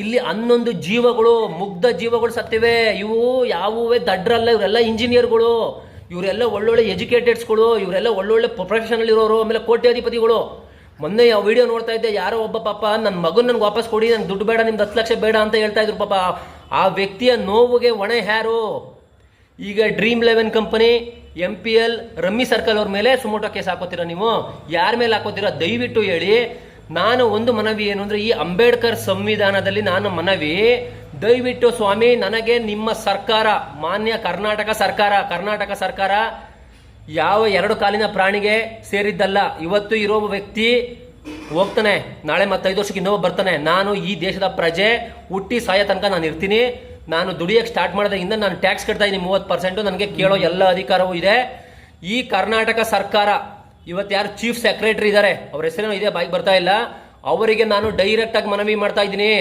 ಇಲ್ಲಿ ಹನ್ನೊಂದು ಜೀವಗಳು, ಮುಗ್ಧ ಜೀವಗಳು ಸತ್ತಿವೆ. ಇವು ಯಾವುವೇ ದಡ್ರಲ್ಲ, ಇವರೆಲ್ಲ ಇಂಜಿನಿಯರ್ಗಳು ಇವರೆಲ್ಲ ಒಳ್ಳೊಳ್ಳೆ ಎಜುಕೇಟೆಡ್ಸ್ಗಳು ಇವರೆಲ್ಲ ಒಳ್ಳೊಳ್ಳೆ ಪ್ರೊಫೆಷನಲ್ ಇರೋರು, ಆಮೇಲೆ ಕೋಟ್ಯಾಧಿಪತಿಗಳು. ಮೊನ್ನೆ ಯಾವ ವಿಡಿಯೋ ನೋಡ್ತಾ ಇದ್ದೆ, ಯಾರೋ ಒಬ್ಬ ಪಾಪ ನನ್ನ ಮಗನ ನನ್ಗೆ ವಾಪಸ್ ಕೊಡಿ, ನನ್ಗೆ ದುಡ್ಡು ಬೇಡ, ನಿಮ್ದು ಹತ್ತು ಲಕ್ಷ ಬೇಡ ಅಂತ ಹೇಳ್ತಾ ಇದ್ರು ಪಾಪ. ಆ ವ್ಯಕ್ತಿಯ ನೋವಿಗೆ ಹೊಣೆ ಹ್ಯಾರು. ಈಗ dream eleven company M P L rummy circle ಅವ್ರ ಮೇಲೆ ಸುಮೋಟೋ ಕೇಸ್ ಹಾಕೋತೀರಾ ನೀವು? ಯಾರ ಮೇಲೆ ಹಾಕೋತೀರಾ? ದಯವಿಟ್ಟು ಹೇಳಿ. ನಾನು ಒಂದು ಮನವಿ ಏನು ಅಂದ್ರೆ ಈ ಅಂಬೇಡ್ಕರ್ ಸಂವಿಧಾನದಲ್ಲಿ ನಾನು ಮನವಿ, ದಯವಿಟ್ಟು ಸ್ವಾಮಿ, ನನಗೆ ನಿಮ್ಮ ಸರ್ಕಾರ, ಮಾನ್ಯ ಕರ್ನಾಟಕ ಸರ್ಕಾರ ಕರ್ನಾಟಕ ಸರ್ಕಾರ ಯಾವ ಎರಡು ಕಾಲಿನ ಪ್ರಾಣಿಗೆ ಸೇರಿದ್ದಲ್ಲ, ಇವತ್ತು ಇರೋ ವ್ಯಕ್ತಿ ಹೋಗ್ತಾನೆ, ನಾಳೆ ಮತ್ತೆ ಐದು ವರ್ಷಕ್ಕೆ ಇನ್ನೊಬ್ಬ ಬರ್ತಾನೆ. ನಾನು ಈ ದೇಶದ ಪ್ರಜೆ, ಹುಟ್ಟಿ ಸಾಯ ತನಕ ನಾನು ಇರ್ತೀನಿ. ನಾನು ದುಡಿಯಕ್ಕೆ ಸ್ಟಾರ್ಟ್ ಮಾಡೋದ್ರಿಂದ ನಾನು ಟ್ಯಾಕ್ಸ್ ಕಟ್ತಾ ಇದ್ದೀನಿ ಮೂವತ್ತು ಪರ್ಸೆಂಟು ನನಗೆ ಕೇಳೋ ಎಲ್ಲ ಅಧಿಕಾರವೂ ಇದೆ. ಈ ಕರ್ನಾಟಕ ಸರ್ಕಾರ ಇವತ್ತು ಯಾರು ಚೀಫ್ ಸೆಕ್ರೆಟರಿ ಇದ್ದಾರೆ, ಅವ್ರ ಹೆಸರೇನೋ ಇದೆ ಬಾಯಿಗೆ ಬರ್ತಾ ಇಲ್ಲ. ಅವರಿಗೆ ನಾನು ಡೈರೆಕ್ಟ್ ಆಗಿ ಮನವಿ ಮಾಡ್ತಾ ಇದ್ದೀನಿ.